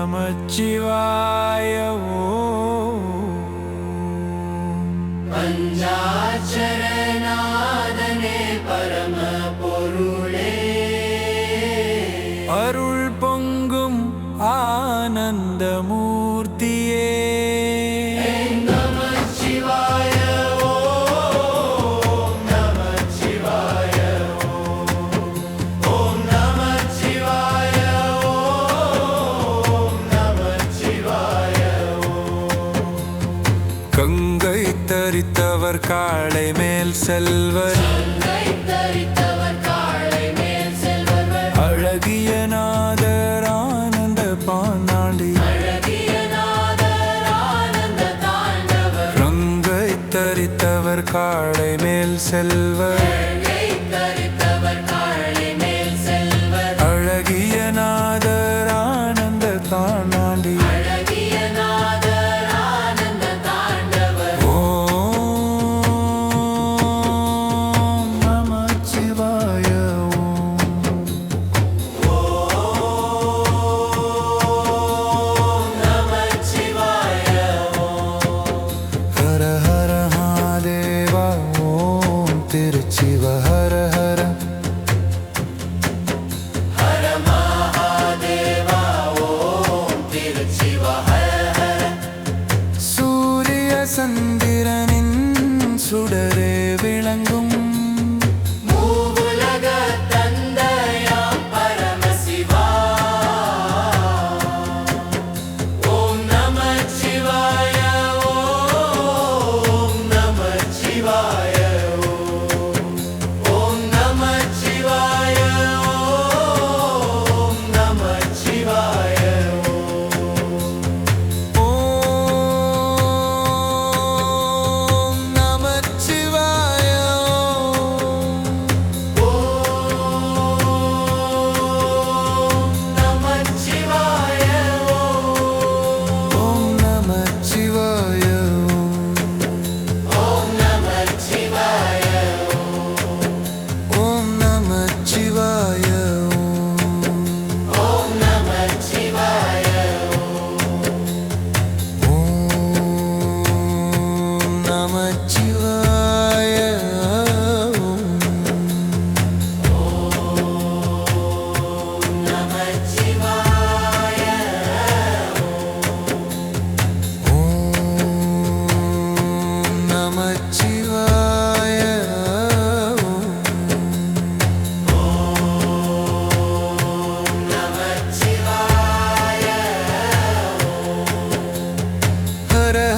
நமச்சிவாய ஓ பஞ்சாச்சரண தரித்தவர் காளை மேல் செல்வர். அழகிய நாதர் ஆனந்த பாண்டாண்டி ரங்கை தரித்தவர் காளை மேல் செல்வர். ॐ तिरुचिव हर हर। हर शिव हर सूर्यसन्दिरनिन् सुडर कर